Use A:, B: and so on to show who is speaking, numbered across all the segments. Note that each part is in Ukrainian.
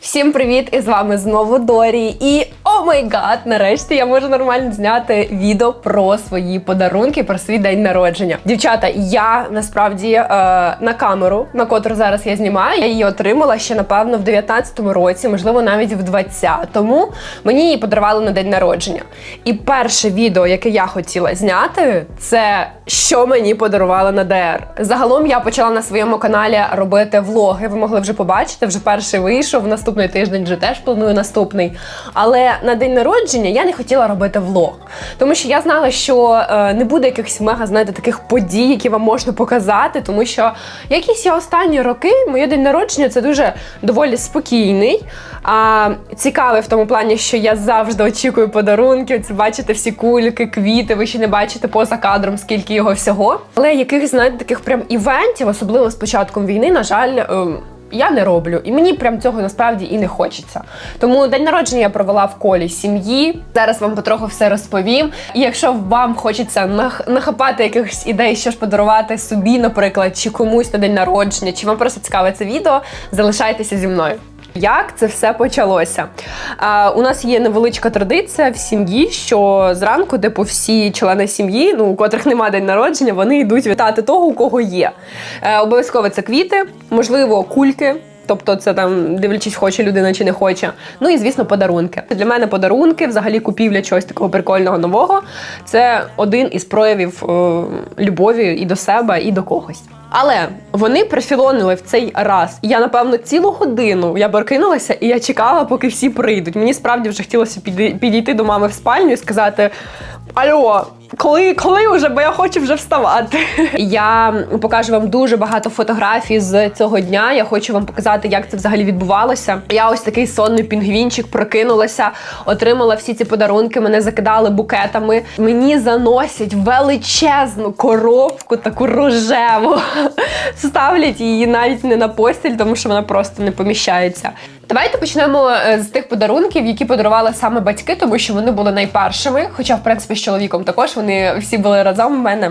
A: Всім привіт! І з вами знову Дорі. І о май гад! Нарешті я можу нормально зняти відео про свої подарунки, про свій день народження. Дівчата, я насправді е, на камеру, на котру зараз я знімаю, я її отримала ще напевно в 19-му році, можливо, навіть в 20-му. Мені її подарували на день народження. І перше відео, яке я хотіла зняти, це що мені подарували на ДР. Загалом я почала на своєму каналі робити влоги. Ви могли вже побачити, вже перший вийшов. Наступний тиждень вже теж планую наступний. Але на день народження я не хотіла робити влог, тому що я знала, що е, не буде якихось мега, знаєте, таких подій, які вам можна показати, тому що якісь я останні роки, моє день народження це дуже доволі спокійний. А цікавий в тому плані, що я завжди очікую подарунки. Це бачите всі кульки, квіти. Ви ще не бачите поза кадром, скільки його всього. Але якихось знаєте, таких прям івентів, особливо з початком війни, на жаль. Я не роблю, і мені прям цього насправді і не хочеться. Тому день народження я провела в колі сім'ї. Зараз вам потроху все розповім. І якщо вам хочеться нахапати якихось ідей, що ж подарувати собі, наприклад, чи комусь на день народження, чи вам просто цікаве це відео, залишайтеся зі мною. Як це все почалося? А, у нас є невеличка традиція в сім'ї, що зранку, типу, всі члени сім'ї, ну у котрих немає день народження, вони йдуть вітати того, у кого є. Е, обов'язково це квіти, можливо, кульки. Тобто це там дивлячись, хоче людина чи не хоче. Ну і звісно, подарунки. Для мене подарунки, взагалі купівля чогось такого прикольного нового. Це один із проявів е, любові і до себе, і до когось. Але вони прифілонили в цей раз. Я напевно цілу годину я прокинулася і я чекала, поки всі прийдуть. Мені справді вже хотілося підійти до мами в спальню і сказати: Алло, коли, коли вже, бо я хочу вже вставати. Я покажу вам дуже багато фотографій з цього дня. Я хочу вам показати, як це взагалі відбувалося. Я ось такий сонний пінгвінчик прокинулася, отримала всі ці подарунки. Мене закидали букетами. Мені заносять величезну коробку, таку рожеву. Ставлять її навіть не на постіль, тому що вона просто не поміщається. Давайте почнемо е, з тих подарунків, які подарували саме батьки, тому що вони були найпершими. Хоча, в принципі, з чоловіком також вони всі були разом у мене.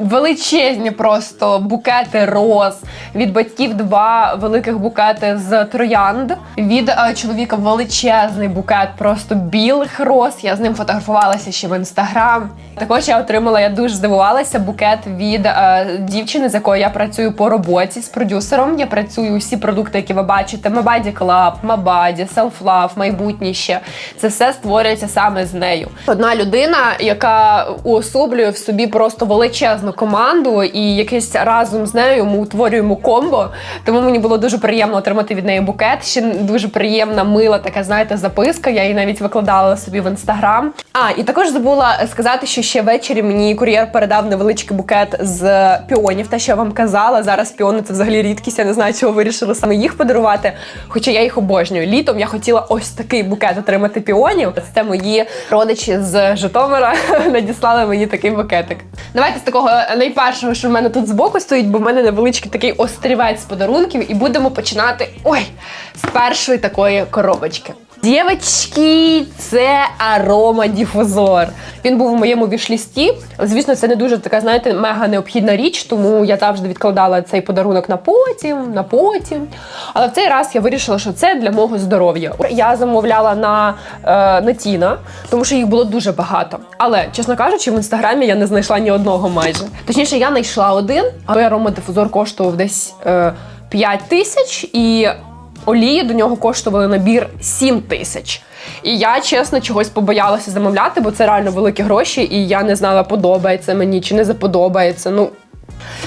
A: Величезні просто букети роз. Від батьків два великих букети з троянд. Від е, чоловіка величезний букет просто білих роз. Я з ним фотографувалася ще в інстаграм. Також я отримала, я дуже здивувалася, букет від е, дівчини, з якою я працюю по роботі з продюсером. Я працюю усі продукти, які ви бачите: Mabadi Club, Mabadi, Self Love, майбутніше. Це все створюється саме з нею. Одна людина, яка уособлює в собі просто величезну команду, і якесь разом з нею ми утворюємо комбо. Тому мені було дуже приємно отримати від неї букет. Ще дуже приємна, мила така, знаєте, записка. Я її навіть викладала собі в інстаграм. А і також забула сказати, що ще ввечері мені кур'єр передав невеличкий букет з піонів. Те, що я вам казала. Зараз піони це взагалі рідкість. Я не знаю, чого вирішила саме їх подарувати. Хоча я їх обожнюю. Літом я хотіла ось такий букет отримати піонів. Це мої родичі з Житомира надіслали мені такий букетик. Давайте з такого найпершого, що в мене тут збоку стоїть, бо в мене невеличкий такий острівець подарунків, і будемо починати ой з першої такої коробочки. Дівчатки, це аромадіфузор. Він був у моєму вішлісті. Звісно, це не дуже така, знаєте, мега необхідна річ, тому я завжди відкладала цей подарунок на потім, на потім. Але в цей раз я вирішила, що це для мого здоров'я. Я замовляла на, е, на Тіна, тому що їх було дуже багато. Але, чесно кажучи, в інстаграмі я не знайшла ні одного майже. Точніше, я знайшла один, але аромадифузор коштував десь е, 5 тисяч і олії до нього коштували набір 7 тисяч. І я чесно чогось побоялася замовляти, бо це реально великі гроші, і я не знала, подобається мені чи не заподобається. Ну.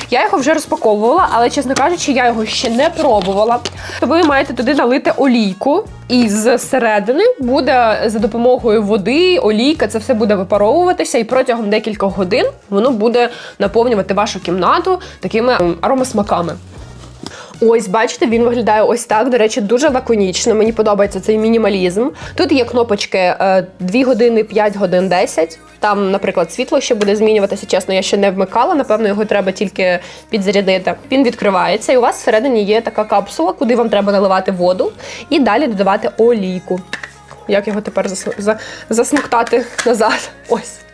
A: Я його вже розпаковувала, але, чесно кажучи, я його ще не пробувала. То ви маєте туди налити олійку, і з середини буде за допомогою води, олійка, це все буде випаровуватися, і протягом декількох годин воно буде наповнювати вашу кімнату такими ем, аромасмаками. Ось, бачите, він виглядає ось так. До речі, дуже лаконічно. Мені подобається цей мінімалізм. Тут є кнопочки е, 2 години, 5 годин, 10. Там, наприклад, світло ще буде змінюватися. Чесно, я ще не вмикала. Напевно, його треба тільки підзарядити. Він відкривається, і у вас всередині є така капсула, куди вам треба наливати воду і далі додавати олійку. Як його тепер зас... засмоктати назад? Ось.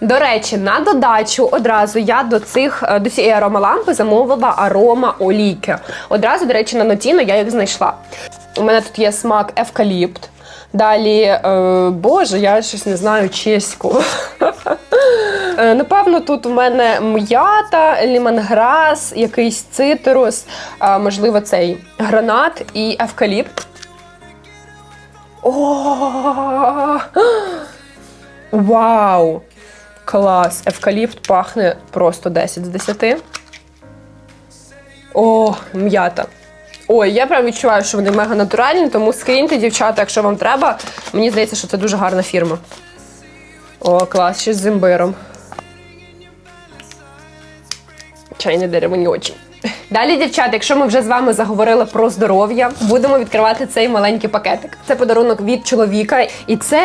A: До речі, на додачу одразу я до цих е, до цієї аромалампи замовила арома олійки. Одразу, до речі, на Нотіно я їх знайшла. У мене тут є смак евкаліпт. Далі, е, боже, я щось не знаю чеську. Е, Напевно, тут у мене м'ята, лімонграс, якийсь цитрус, а, можливо, цей гранат і евкаліпт. О! Вау! Клас! Евкаліпт пахне просто 10 з 10. О, м'ята. Ой, я прям відчуваю, що вони мега натуральні, тому скріньте, дівчата, якщо вам треба. Мені здається, що це дуже гарна фірма. О, клас, ще з імбиром. Чайне дерево не очень. Далі, дівчата, якщо ми вже з вами заговорили про здоров'я, будемо відкривати цей маленький пакетик. Це подарунок від чоловіка, і це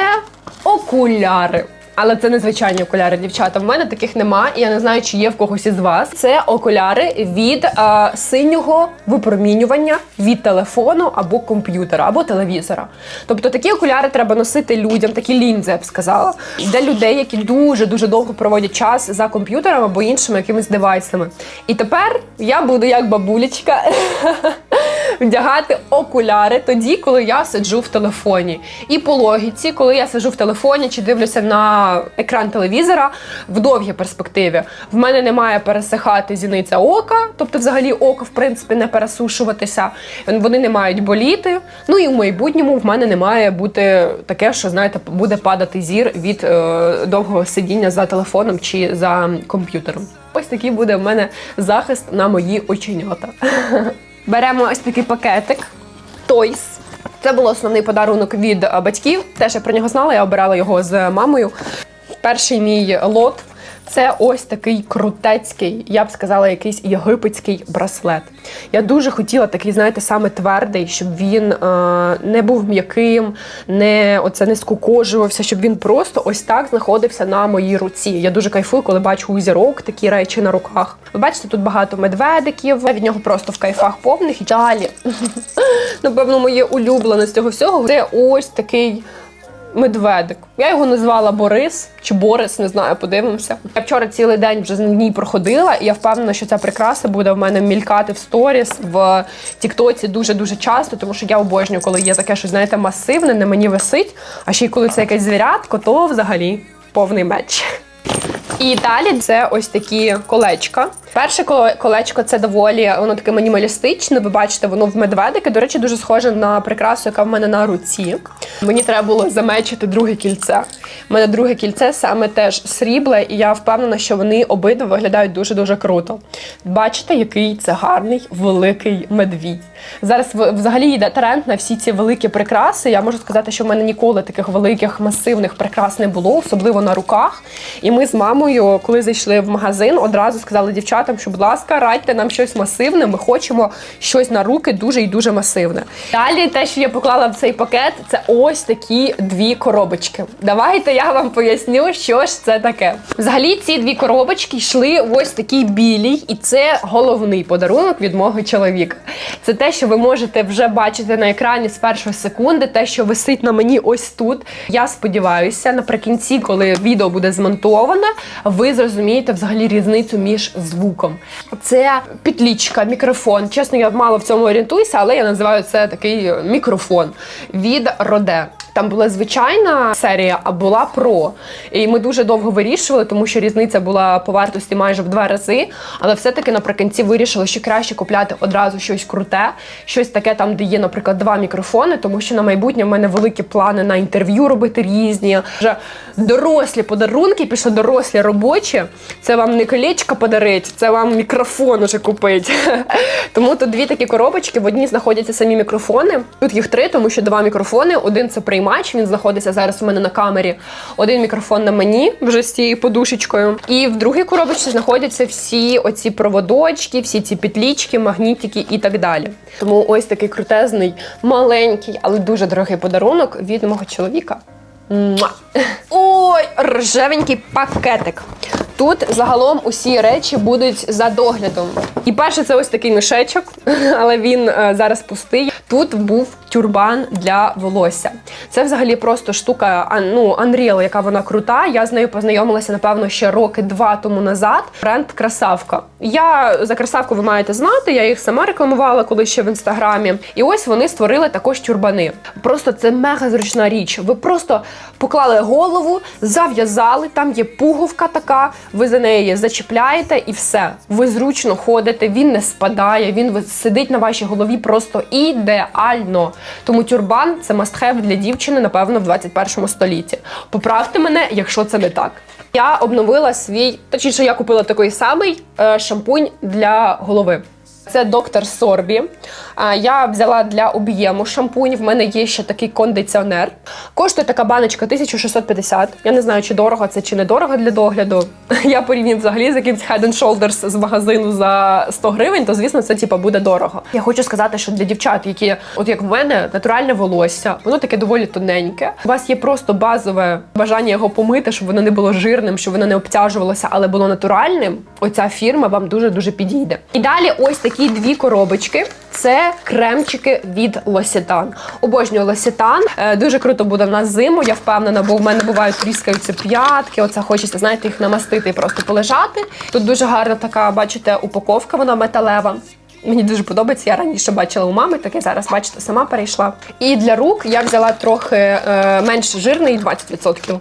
A: окуляри. Але це не звичайні окуляри, дівчата. В мене таких нема, і я не знаю, чи є в когось із вас. Це окуляри від е, синього випромінювання від телефону або комп'ютера, або телевізора. Тобто такі окуляри треба носити людям, такі лінзи, я б сказала, для людей, які дуже дуже довго проводять час за комп'ютером або іншими якимись девайсами. І тепер я буду як бабулечка вдягати окуляри тоді, коли я сиджу в телефоні. І по логіці, коли я сиджу в телефоні чи дивлюся на екран телевізора в довгій перспективі, в мене не має пересихати зіниця ока, тобто, взагалі, око, в принципі, не пересушуватися. Вони не мають боліти. Ну і в майбутньому в мене не має бути таке, що знаєте, буде падати зір від е, довгого сидіння за телефоном чи за комп'ютером. Ось такий буде в мене захист на мої оченята. Беремо ось такий пакетик Тойс. Це був основний подарунок від е, батьків. Теж я про нього знала, я обирала його з мамою. Перший мій лот це ось такий крутецький, я б сказала, якийсь єгипетський браслет. Я дуже хотіла такий, знаєте, саме твердий, щоб він е, не був м'яким, не оце не скукожувався, щоб він просто ось так знаходився на моїй руці. Я дуже кайфую, коли бачу у зірок такі речі на руках. Ви бачите, тут багато медведиків, від нього просто в кайфах повних. Далі, напевно, моє улюблене з цього всього це ось такий медведик. Я його назвала Борис чи Борис, не знаю, подивимося. Я вчора цілий день вже з ній проходила, і я впевнена, що ця прикраса буде в мене мількати в сторіс в Тіктоці дуже дуже часто, тому що я обожнюю, коли є таке, що знаєте, масивне, не мені висить. А ще й коли це якесь звірятко, то взагалі повний меч. І далі це ось такі колечка. Перше колечко це доволі воно таке мінімалістичне. Ви бачите, воно в медведики. До речі, дуже схоже на прикрасу, яка в мене на руці. Мені треба було замечити друге кільце. У мене друге кільце саме теж срібле, і я впевнена, що вони обидва виглядають дуже дуже круто. Бачите, який це гарний великий медвідь. Зараз взагалі йде тренд на всі ці великі прикраси. Я можу сказати, що в мене ніколи таких великих масивних прикрас не було, особливо на руках. І ми з мамою, коли зайшли в магазин, одразу сказали дівчатам, що, будь ласка, радьте нам щось масивне. Ми хочемо щось на руки дуже і дуже масивне. Далі те, що я поклала в цей пакет, це ось такі дві коробочки. Давайте я вам поясню, що ж це таке. Взагалі, ці дві коробочки йшли ось такій білій, і це головний подарунок від мого чоловіка. Це те, що ви можете вже бачити на екрані з першої секунди, те, що висить на мені ось тут. Я сподіваюся, наприкінці, коли відео буде змонтоване, ви зрозумієте взагалі різницю між звуком. Це підлічка, мікрофон. Чесно, я мало в цьому орієнтуюся, але я називаю це такий мікрофон від Роде. Там була звичайна серія, а була про. І ми дуже довго вирішували, тому що різниця була по вартості майже в два рази. Але все-таки наприкінці вирішили, що краще купляти одразу щось круте, щось таке там, де є, наприклад, два мікрофони, тому що на майбутнє в мене великі плани на інтерв'ю робити різні. Вже дорослі подарунки, пішли дорослі робочі. Це вам не колечко подарить, це вам мікрофон уже купить. Тому тут дві такі коробочки. В одній знаходяться самі мікрофони. Тут їх три, тому що два мікрофони. Один це приймач, він знаходиться зараз у мене на камері. Один мікрофон на мені вже з цією подушечкою. І в другій коробочці знаходяться всі оці проводочки, всі ці петлічки, магнітики і так далі. Тому ось такий крутезний, маленький, але дуже дорогий подарунок від мого чоловіка. Муа! Ой, ржавенький пакетик. Тут загалом усі речі будуть за доглядом. І перше, це ось такий мішечок, але він е, зараз пустий. Тут був тюрбан для волосся. Це взагалі просто штука ну, Unreal, яка вона крута. Я з нею познайомилася, напевно, ще роки два тому назад. Бренд Красавка. Я за красавку ви маєте знати, я їх сама рекламувала коли ще в інстаграмі. І ось вони створили також тюрбани. Просто це мега зручна річ. Ви просто поклали голову, зав'язали, там є пуговка така, ви за неї зачіпляєте і все. Ви зручно ходите, він не спадає, він сидить на вашій голові просто ідеально. Тому тюрбан це must-have для дівчини, напевно, в 21 столітті. Поправте мене, якщо це не так. Я обновила свій, точніше, я купила такий самий е, шампунь для голови. Це доктор Сорбі. Я взяла для об'єму шампунь. В мене є ще такий кондиціонер. Коштує така баночка 1650. Я не знаю, чи дорого це чи не дорого для догляду. Я порівнюю взагалі з якимсь Head and Shoulders з магазину за 100 гривень, то звісно це типа буде дорого. Я хочу сказати, що для дівчат, які, от як в мене, натуральне волосся, воно таке доволі тоненьке. У вас є просто базове бажання його помити, щоб воно не було жирним, щоб воно не обтяжувалося, але було натуральним. Оця фірма вам дуже дуже підійде. І далі ось такі дві коробочки. Це кремчики від Лосітан. Обожнюю Лосітан. Е, дуже круто буде в нас зиму. Я впевнена, бо в мене бувають тріскаються п'ятки. Оце хочеться, знаєте, їх намастити і просто полежати. Тут дуже гарна така, бачите, упаковка, вона металева. Мені дуже подобається. Я раніше бачила у мами, таке зараз, бачите, сама перейшла. І для рук я взяла трохи е, менш жирний, 20%.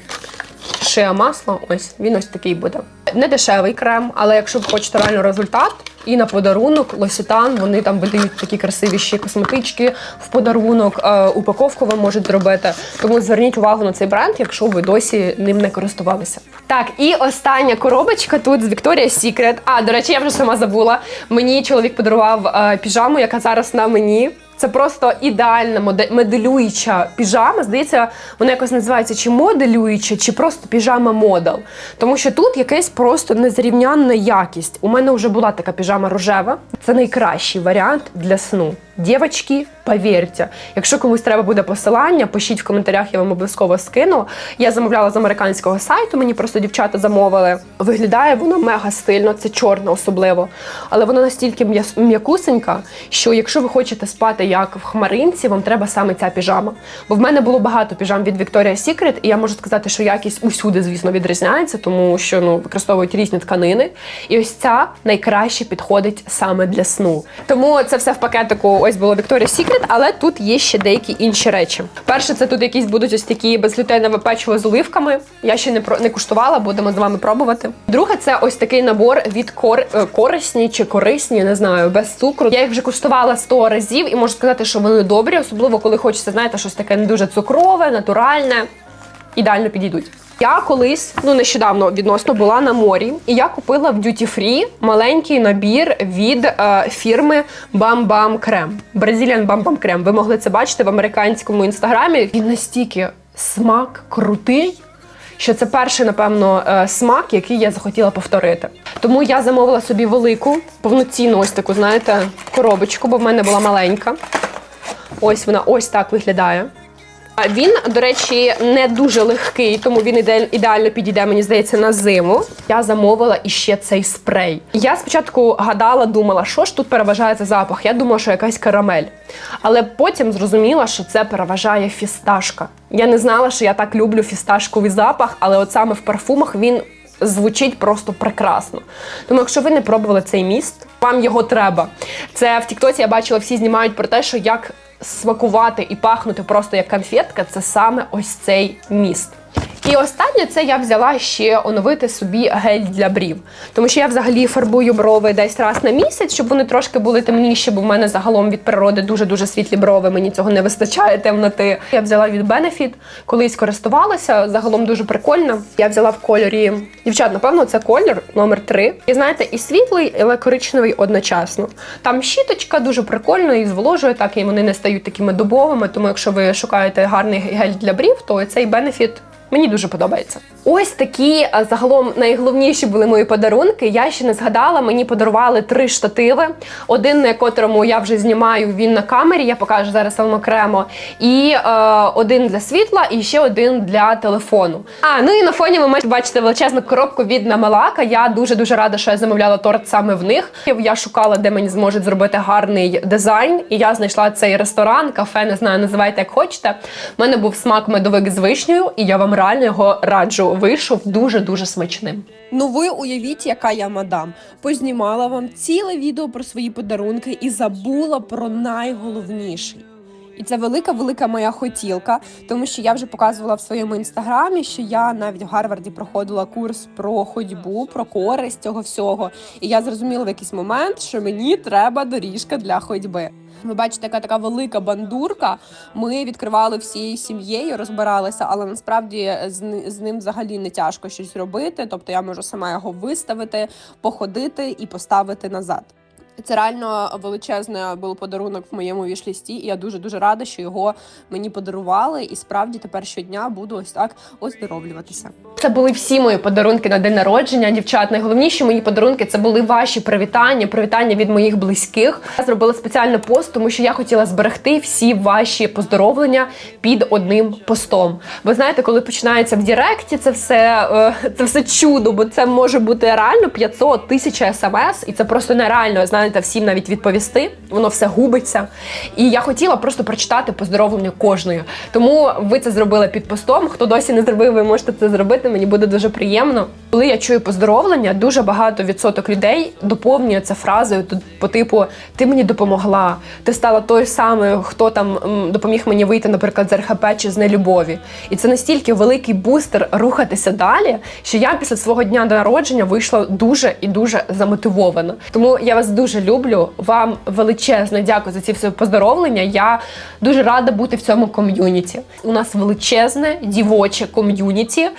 A: Шея масло, ось він ось такий буде. Не дешевий крем, але якщо ви хочете реально результат, і на подарунок Лосітан, вони там видають такі красиві ще косметички в подарунок, е, упаковку вам можуть зробити. Тому зверніть увагу на цей бренд, якщо ви досі ним не користувалися. Так, і остання коробочка тут з Victoria's Secret. А, до речі, я вже сама забула. Мені чоловік подарував е, піжаму, яка зараз на мені. Це просто ідеальна моде- моделююча піжама. Здається, вона якось називається чи моделююча, чи просто піжама модел. Тому що тут якась просто незрівнянна якість. У мене вже була така піжама рожева. Це найкращий варіант для сну. Дівчатки, повірте, якщо комусь треба буде посилання, пишіть в коментарях, я вам обов'язково скину. Я замовляла з американського сайту, мені просто дівчата замовили. Виглядає воно мега стильно, це чорне особливо. Але воно настільки м'якусенька, що якщо ви хочете спати як в хмаринці, вам треба саме ця піжама. Бо в мене було багато піжам від Victoria's Secret, і я можу сказати, що якість усюди, звісно, відрізняється, тому що ну використовують різні тканини. І ось ця найкраще підходить саме для сну. Тому це все в пакетику. Ось було Victoria's Secret, але тут є ще деякі інші речі. Перше, це тут якісь будуть ось такі безглютенове печиво з оливками. Я ще не про не куштувала, будемо з вами пробувати. Друге, це ось такий набор від кор... е, корисні чи корисні, не знаю, без цукру. Я їх вже куштувала 100 разів і можу сказати, що вони добрі, особливо коли хочеться, знаєте, щось таке не дуже цукрове, натуральне. Ідеально підійдуть. Я колись, ну нещодавно відносно була на морі, і я купила в Duty Free маленький набір від е, фірми Bam Bam Creme. Brazilian Bam Bam Creme. Ви могли це бачити в американському інстаграмі. Він настільки смак крутий. Що це перший, напевно, е, смак, який я захотіла повторити. Тому я замовила собі велику, повноцінну ось таку, знаєте, коробочку, бо в мене була маленька. Ось вона ось так виглядає. Він, до речі, не дуже легкий, тому він іде, ідеально підійде, мені здається, на зиму. Я замовила іще цей спрей. Я спочатку гадала, думала, що ж тут переважає за запах. Я думала, що якась карамель. Але потім зрозуміла, що це переважає фісташка. Я не знала, що я так люблю фісташковий запах, але от саме в парфумах він звучить просто прекрасно. Тому, якщо ви не пробували цей міст, вам його треба. Це в Тіктоці я бачила, всі знімають про те, що як смакувати і пахнути просто як конфетка, це саме ось цей міст. І останнє це я взяла ще оновити собі гель для брів. Тому що я взагалі фарбую брови десь раз на місяць, щоб вони трошки були темніші, бо в мене загалом від природи дуже-дуже світлі брови, мені цього не вистачає темноти. Я взяла від Benefit, колись користувалася, загалом дуже прикольно. Я взяла в кольорі. Дівчат, напевно, це колір номер 3. І знаєте, і світлий, але коричневий одночасно. Там щіточка дуже прикольно і зволожує так, і вони не стають такими дубовими. Тому якщо ви шукаєте гарний гель для брів, то цей Benefit Мені дуже подобається. Ось такі загалом найголовніші були мої подарунки. Я ще не згадала. Мені подарували три штативи. Один, на котрому я вже знімаю, він на камері. Я покажу зараз вам окремо. І е, один для світла, і ще один для телефону. А ну і на фоні ви можете бачити величезну коробку від Намалака. Я дуже дуже рада, що я замовляла торт саме в них. Я шукала, де мені зможуть зробити гарний дизайн, і я знайшла цей ресторан, кафе, не знаю, називайте як хочете. У мене був смак медовик з вишнею, і я вам реально його раджу. Вийшов дуже дуже смачним.
B: Ну ви уявіть, яка я мадам. Познімала вам ціле відео про свої подарунки і забула про найголовніший. І це велика, велика моя хотілка, тому що я вже показувала в своєму інстаграмі, що я навіть в Гарварді проходила курс про ходьбу, про користь цього всього. І я зрозуміла в якийсь момент, що мені треба доріжка для ходьби. Ви бачите, яка така велика бандурка. Ми відкривали всією сім'єю, розбиралися, але насправді з ним взагалі не тяжко щось робити. Тобто я можу сама його виставити, походити і поставити назад. Це реально величезний був подарунок в моєму вішлісті, і я дуже дуже рада, що його мені подарували. І справді тепер щодня буду ось так оздоровлюватися.
A: Це були всі мої подарунки на день народження. Дівчат, найголовніші мої подарунки це були ваші привітання, привітання від моїх близьких. Я зробила спеціальний пост, тому що я хотіла зберегти всі ваші поздоровлення під одним постом. Ви знаєте, коли починається в Діректі, це все е, це все чудо, бо це може бути реально 500 тисяч смс, і це просто нереально знаєте, всім навіть відповісти. Воно все губиться. І я хотіла просто прочитати поздоровлення кожної. Тому ви це зробили під постом. Хто досі не зробив, ви можете це зробити. Мені буде дуже приємно. Коли я чую поздоровлення, дуже багато відсоток людей доповнює це фразою по типу Ти мені допомогла, ти стала той самою, хто там допоміг мені вийти, наприклад, з РХП чи з нелюбові. І це настільки великий бустер рухатися далі, що я після свого дня народження вийшла дуже і дуже замотивована. Тому я вас дуже люблю. Вам величезне дякую за ці всі поздоровлення. Я дуже рада бути в цьому ком'юніті. У нас величезне дівоче ком'юніті.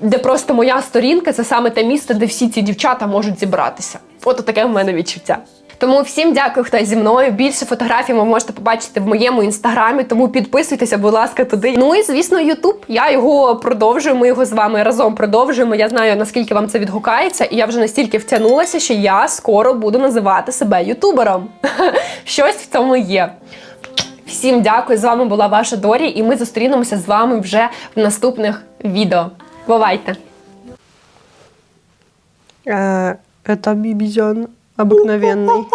A: Де просто моя сторінка це саме те місце, де всі ці дівчата можуть зібратися. От таке в мене відчуття. Тому всім дякую, хто зі мною. Більше фотографій ви можете побачити в моєму інстаграмі. Тому підписуйтеся, будь ласка, туди. Ну і звісно, Ютуб. Я його продовжую. Ми його з вами разом продовжуємо. Я знаю наскільки вам це відгукається, і я вже настільки втягнулася, що я скоро буду називати себе ютубером. Щось в цьому є. Всім дякую. З вами була ваша Дорі, і ми зустрінемося з вами вже в наступних відео. Бувайте!
C: Э, Это бибизон обыкновенный.